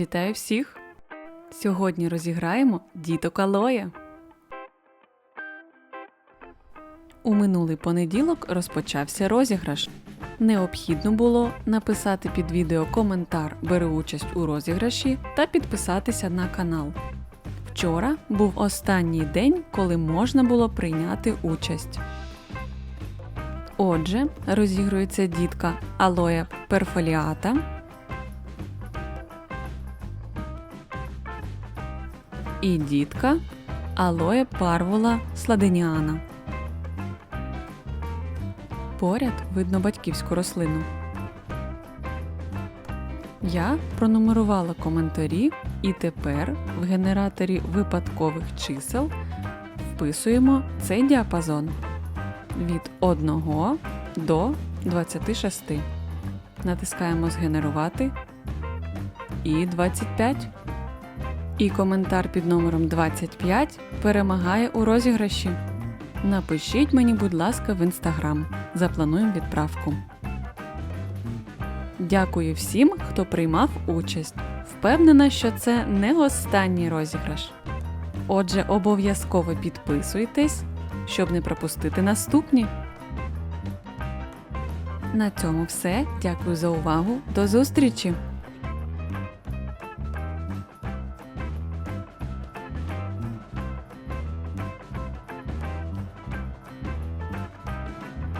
Вітаю всіх! Сьогодні розіграємо діток Алоя. У минулий понеділок розпочався розіграш. Необхідно було написати під відео коментар «Бери участь у розіграші та підписатися на канал. Вчора був останній день, коли можна було прийняти участь. Отже, розігрується дітка Алоя перфоліата. І дітка Алоя парвула сладеніана. Поряд видно батьківську рослину. Я пронумерувала коментарі, і тепер в генераторі випадкових чисел вписуємо цей діапазон від 1 до 26. Натискаємо Згенерувати і 25. І коментар під номером 25 перемагає у розіграші. Напишіть мені, будь ласка, в інстаграм. Заплануємо відправку. Дякую всім, хто приймав участь. Впевнена, що це не останній розіграш. Отже, обов'язково підписуйтесь, щоб не пропустити наступні. На цьому все. Дякую за увагу. До зустрічі!